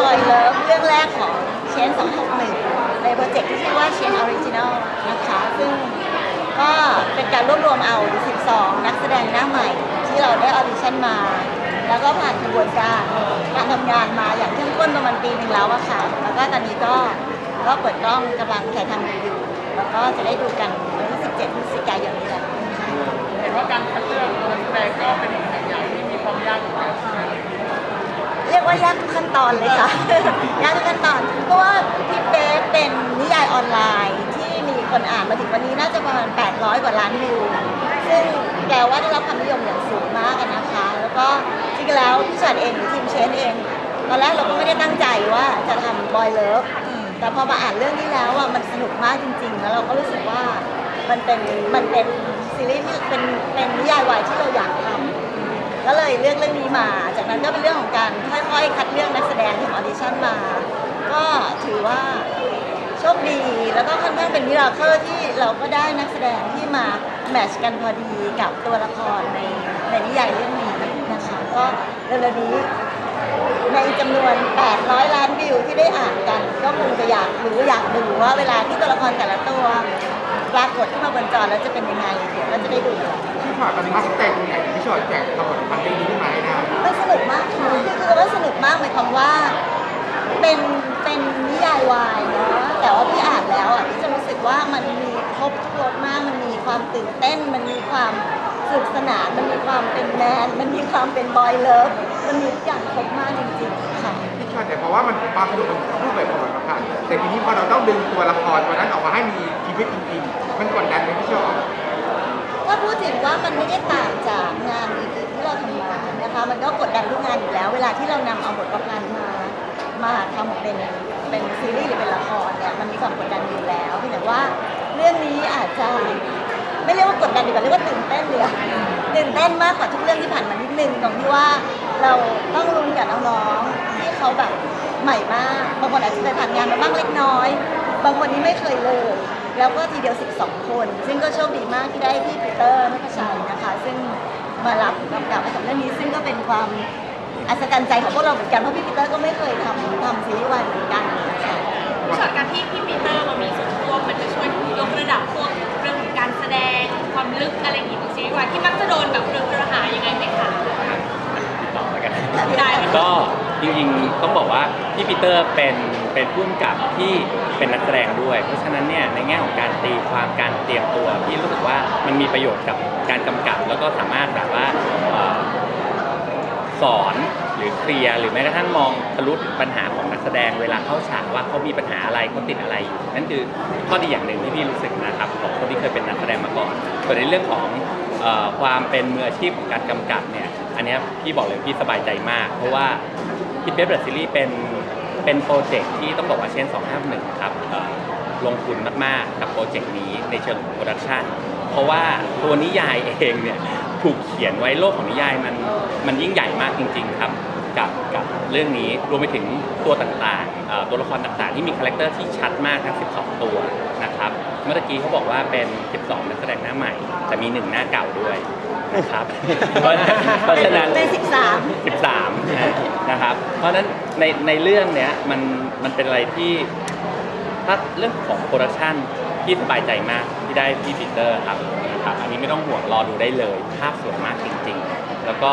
บอยเลิฟเรื่องแรกของเชน261ในโปรเจกต์ที่ชื่อว่าเชนออริจิน l ลนะคะซึ่งก็เป็นการรวบรวมเอา 12 นักแสดงหน้าใหม่ ที่เราได้ออดิชั่นมา แล้วก็ผ่านกระบวนการการทำงานมาอย่างเข้มข้นประมาณปีหนึ่งแล้วอะค่ะ แล้วก็ตอนนี้ก็ก็เปิดกล้องกำลังถ่ายทำอยู่ แล้วก็จะได้ดูกันวันที่ 17พฤศจิกายนนี้แหละเห็นว่าการคัดเลือกนักแสดงก็เป็นอีกหนึ่งอย่างที่มีความยากอนกันใช่ ว่ายากทุกขั้นตอนเลยค่ะ ยากทุกขั้นตอน เพราะว่าพี่เป๊กเป็นนิยายออนไลน์ ที่มีคนอ่านมาถึงวันนี้น่าจะประมาณ 800 กว่าล้านวิว ซึ่งแปลว่าได้รับความนิยมอย่างสูงมากนะคะ แล้วก็จริงๆแล้วพี่ชอดเองหรือทีมเชนเอง ตอนแรกเราก็ไม่ได้ตั้งใจว่าจะทำบอยเลิฟ แต่พอมาอ่านเรื่องนี้แล้วอะมันสนุกมากจริง ๆ แล้วเราก็รู้สึกว่ามันเป็นมันเป็นซีรีส์ที่เป็นเป็นนิยายวายที่เราอยากทำ ก็เลยเลือกเรื่องนี้มา จากนั้นก็เป็นเรื่องของการค่อยๆ คัดเลือกนักแสดงที่ออดิชั่นมา ก็ถือว่าโชคดีแล้วก็ค่อนข้างเป็นมิราเคิลที่เราก็ได้นักแสดงที่มาแมทช์กันพอดีกับตัวละครในในนิยายเรื่องนี้นะคะก็เร็วๆนี้ในจำนวน 800 ล้านวิวที่ได้อ่านกัน ก็คงจะอยากรู้อยากดูว่าเวลาที่ตัวละครแต่ละตัว ปรากฏขึ้นมาบนจอแล้วจะเป็นยังไงเดี๋ยวก็จะได้ดูกันพี่ชอตตอนนี้มาสเต็กยังไงพี่ชอตแจกตำรวจพันเรื่องนี้ขึ้นมาให้ได้มันสนุกมากค่ะคือคือว่าสนุกมากหมายความว่า เป็นเป็นนิยายวายเนาะแต่ว่าพี่อ่านแล้วอะพี่จะรู้สึกว่ามันมีครบทุกรสมากมันมีความตื่นเต้น มันมีความสนุกสนานมันมีความเป็นแมนมันมีความเป็นบอยเลิฟมันมีทุกอย่างครบมากจริงๆค่ะ พี่ชอตแต่เพราะว่ามันบางทีมันรูปแบบของมันผ่านแต่ทีนี้พอเราต้องดึงตัวละครตัวนั้นออกมาให้มีชีวิตจริงๆ มันกดดันไหมพี่ชอตถ้าพูดถึงว่ามันไม่ได้ต่างจากงานอื่นๆที่เราทำมานะคะมันก็กดดันทุกงานอยู่แล้ว เวลาที่เรานำเอาบทประพันธ์มามาทำเป็นเป็นซีรีส์หรือเป็นละครเนี่ยมันมีความกดดันอยู่แล้วเพียงแต่ว่าเรื่องนี้อาจจะไม่เรียกว่ากดดันดีกว่าเรียกว่าตื่นเต้นเลยตื่นเต้นมากกว่าทุกเรื่องที่ผ่านมานิดนึงตรงที่ว่าเราต้องลุ้นกับน้องๆที่เขาแบบใหม่มากบางคนอาจจะเคยผ่านงานมาบ้างเล็กน้อย บางคนนี่ไม่เคยเลย แล้วก็ทีเดียว 12 คน ซึ่งก็โชคดีมากที่ได้พี่ปีเตอร์นักชัยนะคะ ซึ่งมารับกำกับให้กับเรื่องนี้ซึ่งก็เป็นความอัศจรรย์ใจของพวกเราเหมือนกันเพราะพี่ปีเตอร์ก็ไม่เคยทำทำซีรีส์วายเหมือนกันค่ะช็อตการที่พี่ปีเตอร์มามีส่วนร่วมมันจะช่วยยกระดับพวกเรื่องของการแสดงความลึกอะไรอย่างงี้ของซีรีส์วายที่มักจะโดนแบบเรื่องกระหายยังไงไหมคะต่อแล้วกันได้ไหมคะก็จริงๆต้องบอกว่าพี่ปีเตอร์เป็นเป็นผู้กำกับที่ เป็นนักแสดงด้วย เพราะฉะนั้นเนี่ยในแง่ของการตีความการเตรียมตัวพี่รู้สึกว่ามันมีประโยชน์กับการกำกับ แล้วก็สามารถแบบว่าเอ่อสอนหรือเคลียร์หรือแม้กระทั่งมองทะลุถึงปัญหาของนักแสดงเวลาเข้าฉากว่าเขามีปัญหาอะไรเขาติดอะไรอยู่นั่นคือข้อดีอย่างหนึ่งที่พี่รู้สึกนะครับของคนที่เคยเป็นนักแสดงมาก่อนส่วนในเรื่องของเอ่อความเป็นมืออาชีพของการกำกับเนี่ยอันเนี้ยพี่บอกเลยพี่สบายใจมาก เพราะว่า คิดเบสเบรดซีรีส์เป็น เป็นโปรเจกต์ที่ต้องบอกว่าเช่น251ครับเอ่อลงทุนมากๆ กับโปรเจกต์นี้ในเชิงของโปรดักชันเพราะว่าตัวนิยายเองเนี่ยถูกเขียนไว้โลกของนิยายมันมันยิ่งใหญ่มากจริง ๆ ครับกับกับเรื่องนี้รวมไปถึงตัวต่างๆ ตัวละครต่างๆ ที่มีคาแรคเตอร์ที่ชัดมากทั้ง 12 ตัวนะครับ เมื่อกี้เขาบอกว่าเป็น 12 นักแสดงหน้าใหม่ แต่มีหนึ่งหน้าเก่าด้วย นะครับ เพราะเพราะฉะนั้น เป็น13 13 นะครับ เพราะฉะนั้นในในเรื่องเนี้ยมันมันเป็นอะไรที่ถ้าเรื่องของโปรดักชันที่สบายใจมากที่ได้พี่ปีเตอร์ครับนะครับ อันนี้ไม่ต้องห่วงรอดูได้เลย ภาพสวยมากจริง ๆ แล้วก็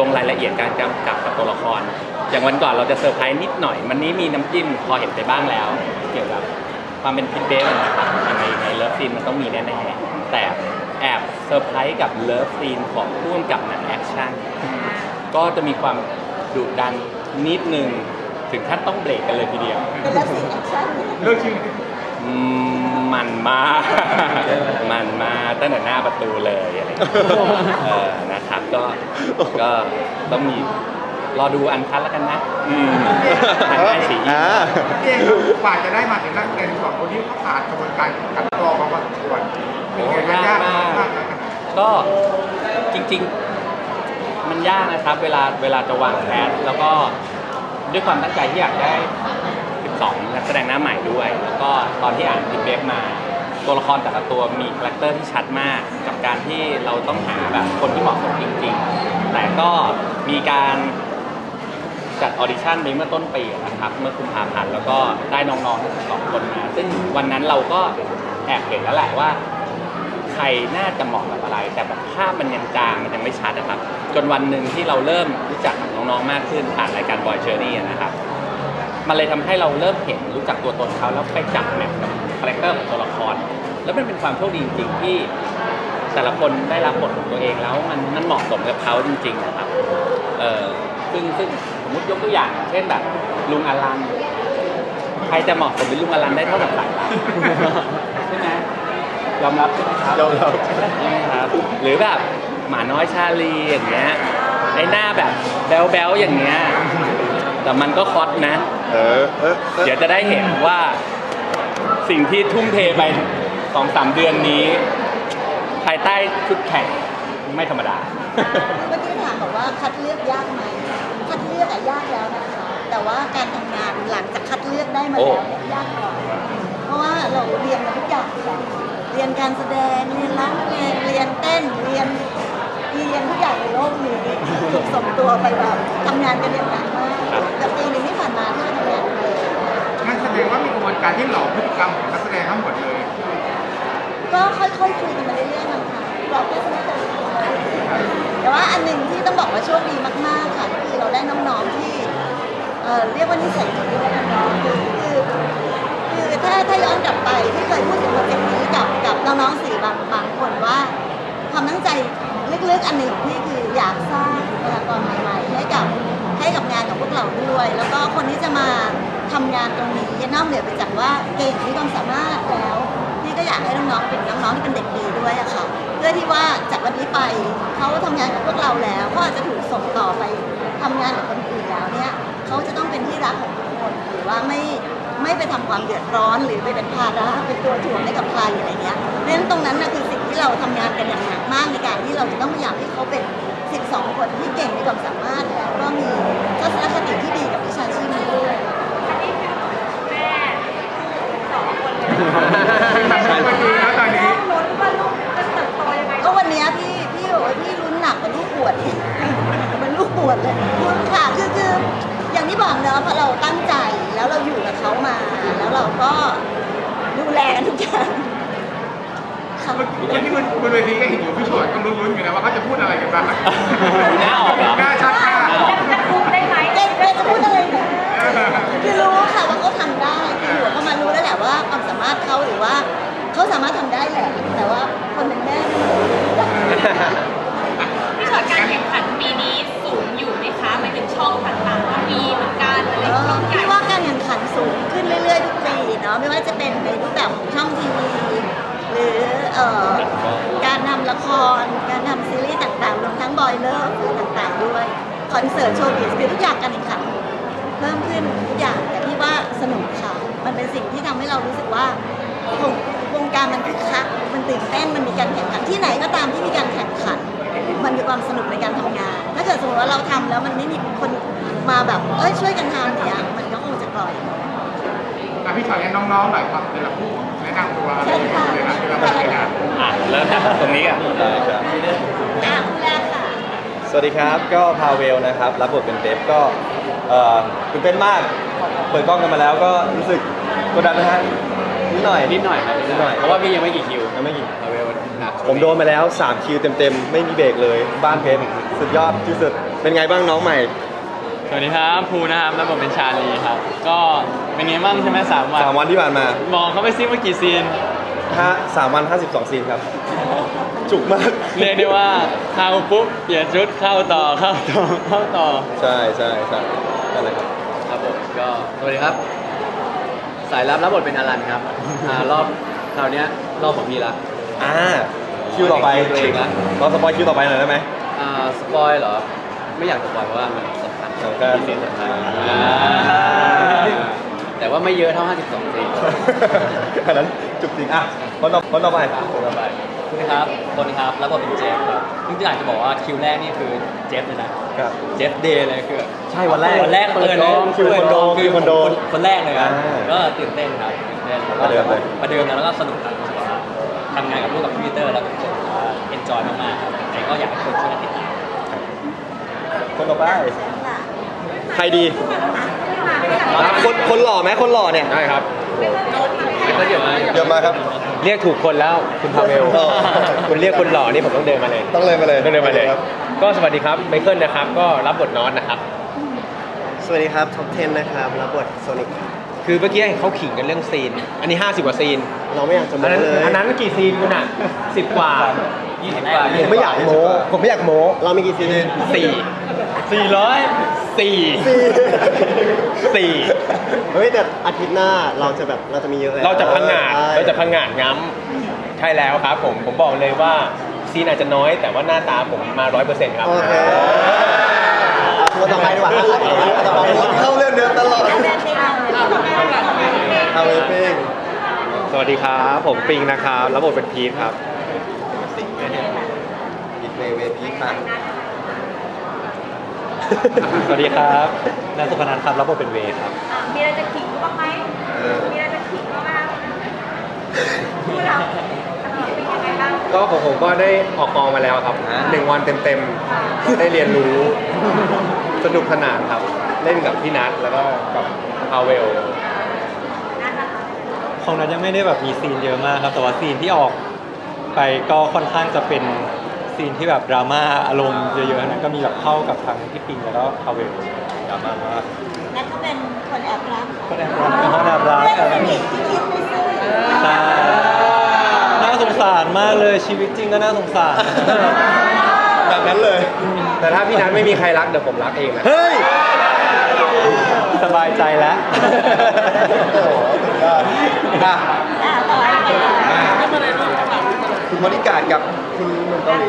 ลงรายละเอียดการกำกับกับตัวละคร อย่างวันก่อนเราจะเซอร์ไพรส์นิดหน่อยวันนี้มีน้ำจิ้มพอเห็นไปบ้างแล้ว เกี่ยวกับความเป็นพิทเบสนะครับในในเลิฟซีนมันต้องมีแน่ๆแต่ แอบเซอร์ไพรส์กับเลิฟซีนของผู้กำกับหนังแอคชั่น ก็จะมีความดุดันนิดนึง ถึงขั้นต้องเบรกกันเลยทีเดียว เป็นลักษณะแอคชั่นเลิกชื่ออืมมันมาก มันมาตั้งแต่หน้าประตูเลยอะไรอย่างเงี้ยเออนะครับก็ก็ต้องมี รอดูอันคัดแล้วกันนะ อืมอันได้สีอ่าเจ๊กว่าจะได้มาถึงนักแสดงสองคนที่เขาผ่านกระบวนการคัดกรองมาพอสมควรเป็นไงครับยากมากมากนะครับก็จริงๆ มันยากนะครับ เวลาเวลาจะวางแคสแล้วก็ด้วยความตั้งใจที่อยากได้ 12 นักแสดงหน้าใหม่ด้วย แล้วก็ตอนที่อ่านพิเบฟมา ตัวละครแต่ละตัวมีคาแรคเตอร์ที่ชัดมาก กับการที่เราต้องหาแบบคนที่เหมาะสมจริงๆ แต่ก็มีการ จัดออดิชั่นไปเมื่อต้นปีนะครับ เมื่อคุมภาพันธ์แล้วก็ได้น้องๆทั้งสองคนมา ซึ่งวันนั้นเราก็แอบเห็นแล้วแหละว่า ใครน่าจะเหมาะกับอะไร แต่แบบภาพมันยังจางมันยังไม่ชัดนะครับ จนวันหนึ่งที่เราเริ่มรู้จักกับน้องๆมากขึ้นผ่านรายการบอยเชอร์นี่นะครับ มันเลยทำให้เราเริ่มเห็นรู้จักตัวตนเขาแล้วไปจับแมทกับคาแรคเตอร์ของตัวละคร แล้วมันเป็นความโชคดีจริงๆที่แต่ละคนได้รับบทของตัวเองแล้วมันมันเหมาะสมกับเขาจริงๆนะครับ เออ ซึ่งซึ่งสมมติยกตัวอย่าง เช่นแบบลุงอลันใครจะเหมาะสมเป็นลุงอลันได้เท่ากับสายลับใช่ไหมยอมรับใช่ไหมครับยอมรับใช่ไหมครับ หรือแบบหมาน้อยชาลีอย่างเงี้ยไอ้หน้าแบบแบ๊วๆอย่างเงี้ยแต่มันก็คอตนะเออเออเออเดี๋ยวจะได้เห็นว่าสิ่งที่ทุ่มเทไปสองสามเดือนนี้ ภายใต้ชุดแข่งไม่ธรรมดา เมื่อกี้ถามบอกว่าคัดเลือกยากไหม คัดเลือกอะยากแล้วนะคะ แต่ว่าการทำงานหลังจากคัดเลือกได้มาแล้วเนี่ยยากกว่าเพราะว่าเราเรียนมาทุกอย่างแล้วเรียนการแสดงเรียนร้องเพลงเรียนเต้นเรียนเรียนทุกอย่างในโลกนี้ถูกส่งตัวไปแบบทำงานกันอย่างหนักมากครับกับปีหนึงที่ผ่านมาที่เราทำงานเลย มันแสดงว่ามีกระบวนการที่หลอกพฤติกรรมของนักแสดงทั้งหมดเลย ก็ค่อยๆคุยกันมาเรื่อยๆนะคะเราก็จะไม่เคย แต่ว่าอันหนึ่งที่ต้องบอกว่าโชคดีมาก ๆ ค่ะก็คือเราได้น้อง ๆ ที่เอ่อเรียกว่านิสัยดีด้วยกันเนาะคือคือคือถ้าถ้าย้อนกลับไปที่เคยพูดถึงโปรเจกต์นี้กับกับน้องๆสื่บางบางคนว่าความตั้งใจลึกๆอันหนึ่งของพี่คืออยากสร้างบุคลากรใหม่ๆให้กับให้กับงานของพวกเราด้วย แล้วก็คนที่จะมาทำงานตรงนี้นอกเหนือไปจากว่าเก่งมีความสามารถแล้ว พี่ก็อยากให้น้องๆเป็นน้องๆที่เป็นเด็กดีด้วยอะค่ะ เพื่อที่ว่าจากวันนี้ไปเขาทำงานกับพวกเราแล้วเขาอาจจะถูกส่งต่อไปทำงานกับคนอื่นแล้วเนี่ยเขาจะต้องเป็นที่รักของทุกคนหรือว่าไม่ไม่ไปทำความเดือดร้อนหรือไปเป็นภาระเป็นตัวถ่วงให้กับใครอะไรเงี้ยเพราะฉะนั้นตรงนั้นนะคือสิ่งที่เราทำงานกันอย่างหนักมากในการที่เราจะต้องพยายามให้เขาเป็น 12 คนที่เก่งมีความสามารถแล้วก็มีทัศนคติที่ดีกับวิชาชีพนี้ด้วย แม่สองคนเลย ใช่เมื่อกี้แล้วตอนนี้ ลุ้นว่าลูกจะเติบโตยังไง ก็วันเนี้ยพี่พี่บอกว่าพี่ลุ้นหนักกว่าลูกปวดอีก เหมันลูกป วดเลยลุ้นค่ะคือคืออย่างที่บอกเนอะเพราะเราตั้งใจแล้วเราอยู่กับเขามา แล้วเราก็ดูแลกันทุกอย่างค่ะเมื่อกี้บนบนเวทีก็เห็นอยู่พี่ชวดก็ลุ้นๆอยู่นะว่าเขาจะพูดอะไรกันบ้างหน้าออกเหรอ หน้าชัดมากจะคุมได้ไหมเจ๊เจ๊จะพูดอะไรเนี่ยคือรู้ค่ะว่าเขาทำได้คืออยู่กับเขามารู้แล้วแหละว่าความสามารถเขาหรือว่าเขาสามารถทำ อนเสิร์ตโชว์บิสคือทุกอย่างการแข่งขันเพิ่มขึ้นทุกอย่างแต่พี่ว่าสนุกค่ะ มันเป็นสิ่งที่ทำให้เรารู้สึกว่าวงวงการมันคึกคักมันตื่นเต้นมันมีการแข่งขันที่ไหนก็ตามที่มีการแข่งขัน มันมีความสนุกในการทำงาน ถ้าเกิดสมมติว่าเราทำแล้วมันไม่มีคนมาแบบเอ้ยช่วยกันทำเนี่ยมันก็คงจะกล่อยอะพี่ชวดแนะน้องๆหน่อยครับแต่ละคู่แนะนำตัวอะไรอย่างเงี้ยเลยนะแต่ละคนเลยนะอะเริ่มจากตรงนี้ก่อนได้ครับอะคุณแรกค่ะ สวัสดีครับก็พาเวลนะครับรับบทเป็นเดฟก็เอ่อตื่นเต้นมาก เปิดกล้องกันมาแล้วก็รู้สึกกดดันนะฮะนิดหน่อย นิดหน่อยครับนิดหน่อย เพราะว่าพี่ยังไม่กี่คิวยังไม่กี่เอาเวลหนักผมโดนมาแล้ว 3 คิวเต็มๆ ไม่มีเบรกเลย บ้านเพชรสุดยอดที่สุด เป็นไงบ้างน้องใหม่ สวัสดีครับภูนะครับแล้วผมเป็นชาลีครับ ก็เป็นไงบ้างใช่ไหมสามวัน3 วันที่ผ่านมาบอกเขาไปซิว่ากี่ซีนห้าสามวัน 52 ซีนครับ จุกมาก เรียกได้ว่าเข้าปุ๊บเปลี่ยนชุดเข้าต่อเข้าต่อเข้าต่อใช่ใช่ใช่นั่นแหละครับครับผมก็สวัสดีครับ สายรับรับบทเป็นอลันครับอ่ารอบคราวเนี้ยรอบของพี่ละอ่าคิวต่อไปตัวเองละเราสปอยคิวต่อไปหน่อยได้ไหมอ่าสปอยเหรอ ไม่อยากสปอยเพราะว่ามันสำคัญสำคัญมีซีนสำคัญอ่าแต่ว่าไม่เยอะเท่า 52ซีนอันนั้นจุกจริงอะคนต่อคนต่อไปคนต่อไป สวัสดีครับคนครับรับบทเป็นเจฟครับจริงๆอยากจะบอกว่าคิวแรกนี่คือเจฟเลยนะครับ เจฟเดย์เลยคือใช่วันแรกวันแรกเปิเปิดดกล้องคิวคอนโดคืคิวคอนโดคนคนแรกเลยครับอ่าก็ตื่นเต้นครับตื่นเต้นแล้วก็ประเดิมเลยประเดิมแล้วก็สนุกครับรู้สึกว่าทำงานกับลูกกับพี่ปีเตอร์แล้วทุกคนเอนจอยมากๆครับแต่ก็อยากให้คนช่วยกันติดตามคนต่อไปค่ะใครดีคนคนหล่อไหมคนหล่อเนี่ยได้ครับก็ เดี๋ยวมาเดี๋ยวมาครับ เรียกถูกคนแล้วคุณพาเวลอ๋อ คุณเรียกคนหล่อนี่ผมต้องเดินมาเลยต้องเลยมาเลยต้องเดินมาเลย ครับก็สวัสดีครับไมเคิลนะครับ ก็รับบทนอนนะครับ สวัสดีครับท็อป10นะครับรับบทโซนิกคือเมื่อกี้เขาขิงกันเรื่องซีน อันนี้ 50 กว่าซีนเราไม่อยากจะอัโม้นนั้นเลยอันนั้นกี่ซีนคุณอะสิบกว่ายี่สิบกว่าผมไม่อยากโม้ผมไม่อยากโม้เรามีกี่ซีนสี่สี่ร้อยสี่สี่ เฮ้ยแต่อาทิตย์หน้าเราจะแบบเราจะมีเยอะเลยเราจะพังงาดใช่ เราจะพังงาดง้ำใช่แล้วครับผมผมบอกเลยว่าซีนอาจจะน้อยแต่ว่าหน้าตาผมมาร้อยเปอร์เซ็นต์ครับ โอเคตัวต่อไปดีกว่าตัวต่อไปเข้าเรื่องเดิมตลอดเล่นไม่เอาเลยเอาเวฟิงสวัสดีครับ ผมปิงนะครับ รับบทเป็นพีทครับสิงเนี่ยปิดเวเวพีค่ะ สวัสดีครับนายสุพนันท์ครับรับบทเป็นเวย์ครับมีอะไรจะขิงบ้างไหมมีอะไรจะขิงบ้างไหมพูดเราเป็นยังไงบ้างก็ของผมก็ได้ออกกองมาแล้วครับหนึ่งวันเต็มๆ ได้เรียนรู้สนุกสนานครับ เล่นกับพี่นัทแล้วก็กับพาเวลของนั้นยังไม่ได้แบบมีซีนเยอะมากครับ แต่ว่าซีนที่ออกไปก็ค่อนข้างจะเป็น ซีนที่แบบดราม่าอารมณ์เยอะๆนั้นก็มีแบบเข้ากับทางพี่ปิงแล้วก็พาเวลดราม่ามากนัทเขาเป็นคนแอบรักคนแอบรักคนแอบรักเพื่อนสนิทที่คิดไม่ซื่อใช่น่าสงสารมากเลยชีวิตจริงก็น่าสงสารแบบนั้นเลย แต่ถ้าพี่นัทไม่มีใครรักเดี๋ยวผมรักเองนะเฮ้ยสบายใจแล้วโอ้โหสุดยอดอะอ่าต่อไปเป็น คุณบริการกับคุณหนุ่มเกาหลี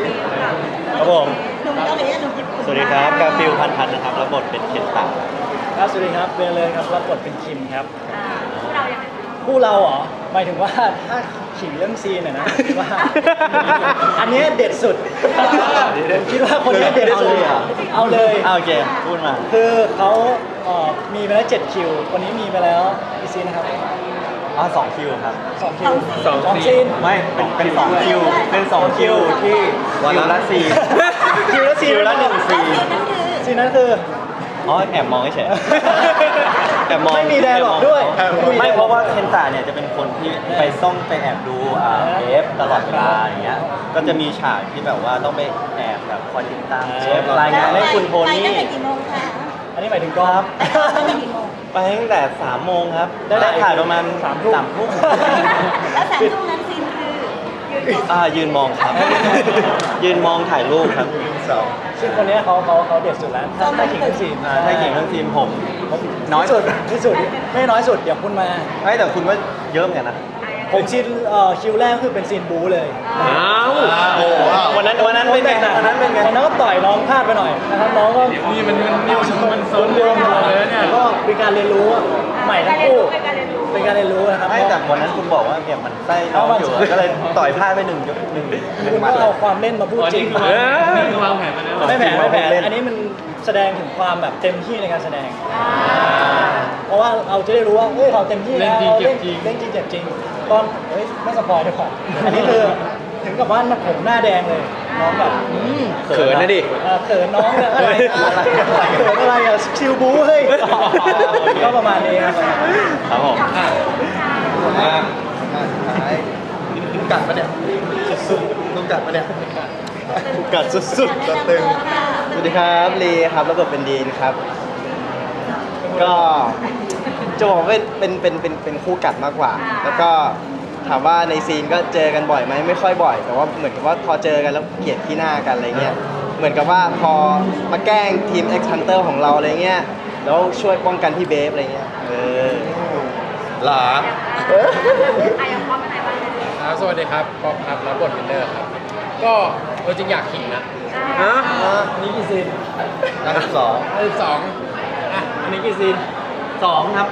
ครับผม หนุ่มเกาหลีกับหนุ่มญี่ปุ่นสวัสดีครับกาฟิลพันพันนะครับรับบทเป็นเคนตะครับสวัสดีครับเบลเลยครับรับบทเป็นคิมครับพูดเรายังไงคู่เราเหรอหมายถึงว่าถ้าขิงเรื่องซีนอะนะคิดว่า อันเนี้ยเด็ดสุดผมคิดว่าคนเนี้ยเด็ดสุดเอาเลยเอาโอเคพูดมา คือเขาเอ่อมีไปแล้ว7คิว วันนี้มีไปแล้วกี่ซีนนะครับ อ๋อสองคิวครับสองคิวสองสองซีซีนนไม่เป็นเป็นสองคิว เป็นสองคิวที่คิวละสี่คิวละซีนคิวละหนึ่งแล้วสี่ซีนนั้นคือซีนนั้นคืออ๋อแอบมองเฉยแอบมองไม่มี dialogue ด้วยไม่เพราะว่าเคนตาเนี่ยจะเป็นคนที่ไปซ่องไปแอบดูอ่าเอฟตลอดเวลาอย่างเงี้ยก็จะมีฉากที่แบบว่าต้องไปแอบแบบคอยติดตามเชฟรายงานให้คุณโทไปนี่ตั้งแต่กี่โมงคะอันนี้หมายถึงกอล์ฟตั้งแต่กี่โมง ไปตั้งแต่สามโมงครับ ได้ได้ถ่ายประมาณสามทุ่มแล้วสามทุ่มนั้นซีนคือยืนอ่ายืนมองครับ ยืนมองถ่ายรูปครับสองซึ่งคนเนี้ยเขาเขาเขาเด็ดสุดแล้วถ้าถ้าขิงเรื่องซีนอ่าถ้าเก่งเรื่องทีมผมน้อยสุดที่สุดไม่น้อยสุดเดี๋ยวคุณมาไม่แต่คุณว่าเยอะเหมือนกันนะ ผมซีนเอ่อคิวแรกคือเป็นซีนบู๊เลยอ้าวโอ้โหวันนั้นวันนั้นเป็นไงวันนั้นเป็นไงตอนนั้นก็ต่อยน้องพลาดไปหน่อยนะครับน้องก็นี่มันมันนิวชมันโซนรรววมมๆเลยเนี่ยก็เป็นการเรียนรู้ใหม่ทั้งคู่ เป็นการเรียนรู้เป็นการเรียนรู้นะครับไม่แต่วันนั้นคุณบอกว่าเนี่ยมันไส้น้องอยู่ ก็เลยต่อยพลาดไปหนึ่งยกหนึ่งหนึ่งคุณหมัด ก็เอาความเล่นมาพูดจริงอ๋อนี่คือวางแผนมาแล้ว ไม่แผลไม่แผลเล่นอันนี้มันแสดงถึงความแบบเต็มที่ในการแสดง เพราะว่าเราจะได้รู้ว่าเฮ้ยเราเต็มที่แล้วเล่นจริงเราเจ็บจริง เล่นจริงเจ็บจริงตอนเฮ้ยไม่สปอยดีกว่าอันนี้คือถึงกับว่าผมหน้าแดงเลย น้องแบบอืมเขินนะดิ เออเขินน้องเนี่ยอะไรอะไรเขินอะไรอะชิวบู๊เฮ้ยก็ประมาณนี้ครับครับผมอะท้ายคุณกัดปะเนี่ยสุดๆคุณกัดปะเนี่ยกัดสุดๆตัวตึงสวัสดีครับลีครับแล้วก็เป็นดีนครับ ก็จะบอกว่าเป็นเป็นเป็นเป็นคู่กัดมากกว่า แล้วก็ ถามว่าในซีนก็เจอกันบ่อยไหมไม่ค่อยบ่อย แต่ว่าเหมือนกับว่าพอเจอกันแล้วเกลียดที่หน้ากันอะไรเงี้ยเหมือนกับว่าพอมาแกล้งทีม X Hunter ของเราอะไรเงี้ยแล้วช่วยป้องกันพี่เบฟอะไรเงี้ยเออหลาอายังพร้อมอะไรบ้างครับสวัสดีครับป๊อปครับรับบทเป็นเดอร์ครับ ก็เออจริงอยากขิงนะฮะอันนี้กี่ซีนนัดที่สองอันที่สองอะอันนี้กี่ซีนสองครับ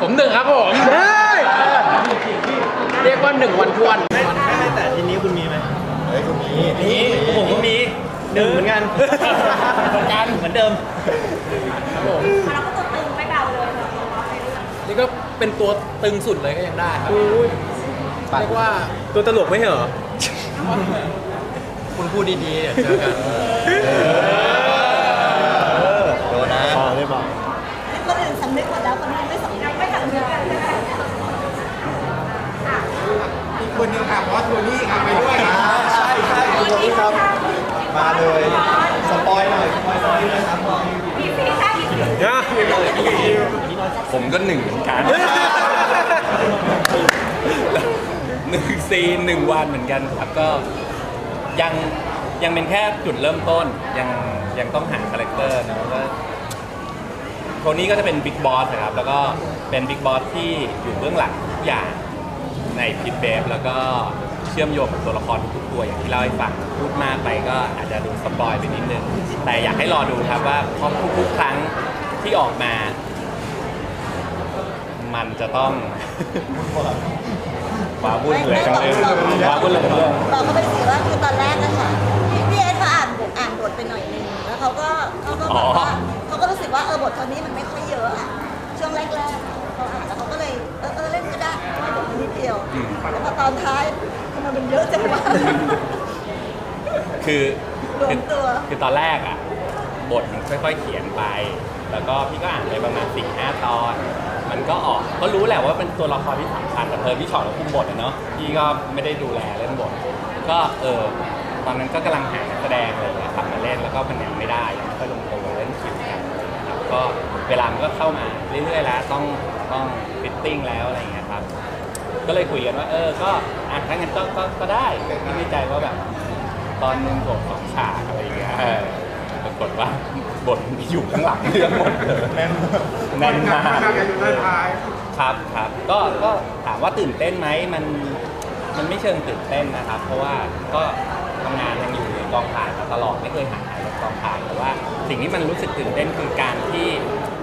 ผมหนึ่งครับผมเรียกว่าหนึ่งวันทวนไม่แต่ทีนี้คุณมีไหมเฮ้ยคุณมีมีผมก็มีหนึ่งเหมือนกันกันเหมือนเดิมครับผมเราก็ตัวตึงไม่เบาเลยในเรื่องนี่ก็เป็นตัวตึงสุดเลยก็ยังได้ครับเรียกว่าตัวตลกไม่เหรอคุณพูดดีๆเดี๋ยวเจอกัน โดนนะ อ๋อเรียบร้อย คนอื่นสำนึกหมดแล้วคนนี้ไม่สำนึกไม่สำนึก อีกคนหนึงค่ะบอสโทนี่ค่ะไปด้วยค่ะ ใช่ใช่คุณผู้ชมครับ มาเลยสปอยหน่อยสปอยหน่อยนะครับ ผมก็หนึ่งเหมือนกัน หนึ่ง ซีนหนึ่งวันเหมือนกันครับก็ยังยังเป็นแค่จุดเริ่มต้นยังยังต้องหาคาแรคเตอร์นะก็โทนี่ก็จะเป็นบิ๊กบอสนะครับ แล้วก็เป็นบิ๊กบอสที่อยู่เบื้องหลังทุกอย่างในพิทเบฟแล้วก็เชื่อมโยงกับตัวละครทุกๆตัวอย่างที่เล่าให้ฟังพูดมากไปก็อาจจะดูสปอยไปนิดนึง แต่อยากให้รอดูครับว่าพอทุกๆครั้งที่ออกมา มันจะต้อง ว้าวุ่นเลยครับเรื่องว้าวุ่นเลยครับบอกเขาไปสิว่าคือตอนแรกอะค่ะพี่พี่เอสเขาอ่านบทอ่านบทไปหน่อยนึงแล้วเขาก็เขาก็แบบว่าเขาก็รู้สึกว่าเออบทตอนนี้มันไม่ค่อยเยอะอะช่วงแรกๆอะเขาอ่านแล้วเขาก็เลยเออเออเล่นก็ได้ไม่บทมันนิดเดียวแล้วพอตอนท้ายทำไมมันเยอะจังวะคือรวคือมตัวคือตอนแรกอะบทมันค่อย ๆ เขียนไป แล้วก็พี่ก็อ่านไปประมาณสี่ห้าตอน มันก็ออกก็รู้แหละว่าเป็นตัวละครที่สำคัญแต่เพอพี่ชอตเราคุมบทอะเนาะพี่ก็ไม่ได้ดูแลเล่นบท ก็เออตอนนั้นก็กำลังหานักแสดงอะไรอย่างเลยครับมาเล่นแล้วก็มันยังไม่ได้ยังไม่ค่อยลงตัวเล่นคิวกันอะครับก็เวลามันก็เข้ามาเรื่อยๆแล้วต้องต้องฟิตติ้งแล้วอะไรอย่างเงี้ยครับก็เลยคุยกันว่า เออ ก็อะถ้างั้นก็ก็ก็ได้คิดในใจว่าแบบ ตอนหนึงบทสองฉากอะไรอย่างเงี้ยเออปรากฏว่า บทอยู่ข้างหลังเรื่องหมดเลยแน่นแน่นมาก น่าจะอยู่ด้านท้าย ครับครับก็ก็ถามว่าตื่นเต้นไหมมันมันไม่เชิงตื่นเต้นนะครับ เพราะว่าก็ทำงานยังอยู่ในกองถ่ายมาตลอดไม่เคยห่างหายจากกองถ่ายแต่ว่าสิ่งที่มันรู้สึกตื่นเต้นคือการที่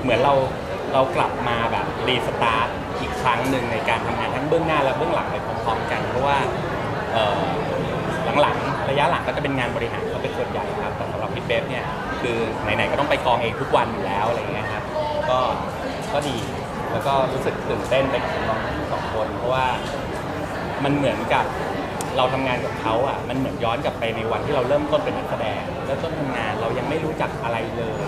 เหมือนเราเรากลับมาแบบรีสตาร์ทอีกครั้งหนึ่งในการทำงานทั้งเบื้องหน้าและเบื้องหลังไปพร้อมๆกัน เพราะว่าเอ่อหลังๆ ระยะหลังก็จะเป็นงานบริหารเขาเป็นส่วนใหญ่ครับแต่สำหรับพี่เบฟเนี่ยคือไหนๆก็ต้องไปกองเองทุกวันอยู่แล้วอะไรเงี้ยครับก็ก็ดีแล้วก็รู้สึกตื่นเต้นไปกับน้องทั้งสองคน เพราะว่ามันเหมือนกับเราทำงานกับเขาอะมันเหมือนย้อนกลับไปในวันที่เราเริ่มต้นเป็นนักแสดงเริ่มต้นทำงานเรายังไม่รู้จักอะไรเลย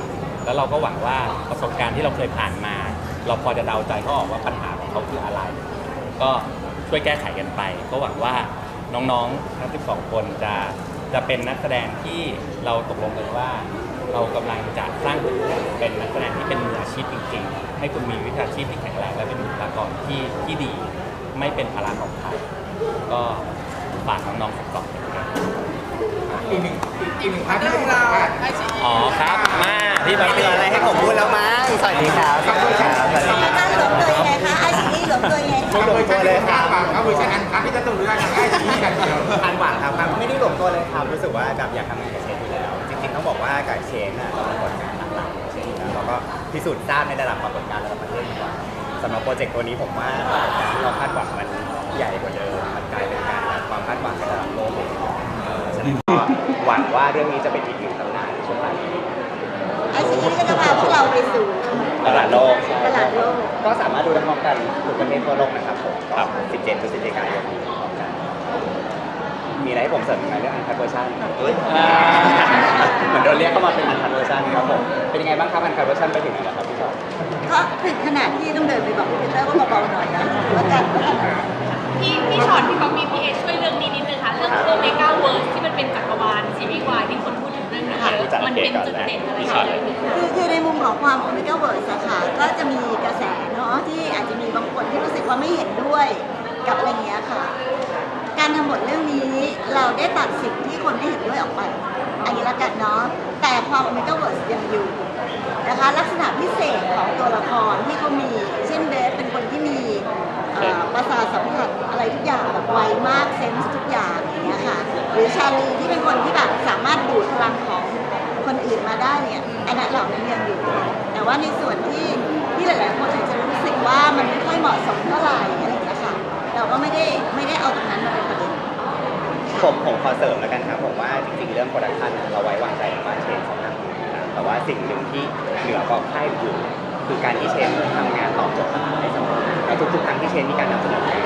แล้วเราก็หวังว่าประสบการณ์ที่เราเคยผ่านมา เราพอจะเดาใจเขาออกว่าปัญหาของเขาคืออะไร ก็ช่วยแก้ไขกันไป ก็หวังว่า น้องๆ ทั้ง 12 คนจะจะเป็นนักแสดงที่เราตกลงกันว่า เรากำลังจะสร้างคุณเป็นนักแสดงที่เป็นมืออาชีพจริงๆ ให้คุณมีวิชาชีพที่แข็งแรงและเป็นบุคลากรที่ที่ดี ไม่เป็นภาระของใครก็ฝากน้องๆสักสองคนครับอีกหนึ่งอีกหนึ่งพาร์ทที่เราอ๋อครับมาพี่บัตเหลืออะไรให้ผมพูดแล้วมั้งสวัสดีครับสวัสดีครับสวัสดีอาคจารับรย์หลงตัวยังไงคะไอซีนี่หลงตัวยังไงคะไม่ลงตัวเลยค่ะเอาเวอร์ชันอันคัดที่จะต้องเลือกอย่างไอ้ที่กันเดียวพันหวังครับครับไม่ได้หลงตัวเลยครับรู้สึกว่าแบบอยากทำงานกับเชนอยู่แล้ว จริงๆต้องบอกว่ากับเชนน่ะเรามีผลงานหลักๆของเชนอยู่แล้วเราก็พิสูจน์ทราบในระดับปรากฏการณ์ระดับประเทศดีกว่าสำหรับโปรเจกต์ตัวนี้ผมว่าปรากฏการณ์ที่เราคาดหวังมันใหญ่กว่าเดิมมันกลายเป็นการแบบความคาดหวังในระดับโลกเลยเออฉะนั้นก็หวังว่าเรื่องนี้จะเป็นอีกหนึ่งตำนานในช่วงหลังไอซีนี่ก็จะพาพวกเราไปสู่ ตลาดโลก ตลาดโลก ก็สามารถดูได้พร้อมกันทุกประเทศทั่วโลกนะครับผมครับ 17พฤศจิกายนนี้พร้อมกันมีอะไรให้ผมเสริมอีกไหมเรื่องอันคัดเวอร์ชันเหมือนโดนเรียกเข้ามาเป็นอันคัดเวอร์ชันครับผมเป็นยังไงบ้างครับอันคัดเวอร์ชันไปถึงไหนแล้วครับพี่ชอบก็ถึงขนาดที่ต้องเดินไปบอกพี่ปีเตอร์ว่าเบาๆหน่อยนะว่าการว่าการพี่พี่ชอตพี่ เป็นจุดเด่นอะไรคะคือคือในมุมของความโอเมก้าเวิร์สอะค่ะก็จะมีกระแสเนาะที่อาจจะมีบางคนที่รู้สึกว่าไม่เห็นด้วยกับอะไรเงี้ยค่ะ การทำบทเรื่องนี้เราได้ตัดสิ่งที่คนไม่เห็นด้วยออกไปอันนี้ละกันเนาะแต่ความโอเมก้าเวิร์สยังอยู่นะคะลักษณะพิเศษของตัวละครที่เขามีเช่นเบสเป็นคนที่มีเอ่อประสาทสัมผัสอะไรทุกอย่างแบบไวมากเซนส์ทุกอย่างอย่างเงี้ยค่ะหรือชาลีที่เป็นคนที่แบบสามารถดูดพลังของ คนอื่นมาได้เนี่ยอันนั้นเหล่านั้นยังอยู่ แต่ว่าในส่วนที่ที่หลายๆคนอาจจะรู้สึกว่ามันไม่ค่อยเหมาะสมเท่าไหร่อะไรอย่างเงี้ยค่ะเราก็ไม่ได้ไม่ได้เอาตรงนั้นมาเป็นประเด็นผมผมขอเสริมแล้วกันครับผมว่าจริงๆเรื่องโปรดักชันเราไว้วางใจว่าเชนสองทางนะแต่ว่าสิ่งหนึ่งที่เหนือกว่าค่ายอื่คือการที่เชนทำงานตอบโจทย์ตลาดให้สังคมแล้วทุกๆครั้งที่เชนมีการนำเสนองาน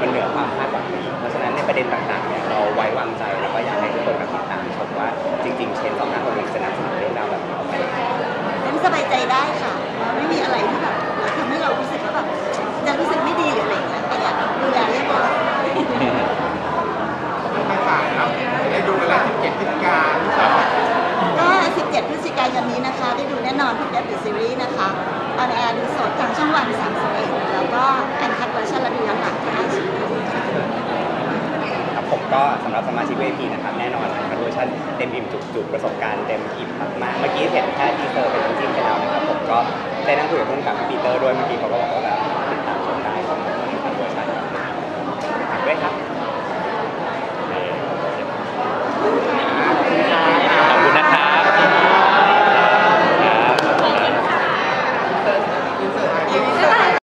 มันเหนือความคาดหวังเพราะ ประเด็นต่างๆเนี่ยเราไว้วางใจแล้วก็อยากให้ทุกคนมาติดตามชมว่าจริง ๆ เชนสองทางคนนี้สนับสนุนเรื่องราวแบบนี้ออกมานั้นสบายใจได้ค่ะ 17 พฤศจิกายนนี้นะคะ ได้ดูแน่นอนทุกเอพิซีรีส์นะคะออนแอร์ดูสดทางช่องวัน31แล้วก็แอนคัตเวอร์ชันและดูย้อนหลังที่ไอชี ครับผม ก็สำหรับสมาชิก VIP นะครับแน่นอนนะครับเวอร์ชันเต็มอิ่มจุกๆประสบการณ์เต็มอิ่มมากๆเมื่อกี้เห็นแค่ทีเซอร์เป็นน้ำจิ้มไปแล้วนะครับผมก็ได้นั่งคุยกับผู้กำกับพี่ปีเตอร์ด้วยเมื่อกี้เขาก็บอกว่าแบบ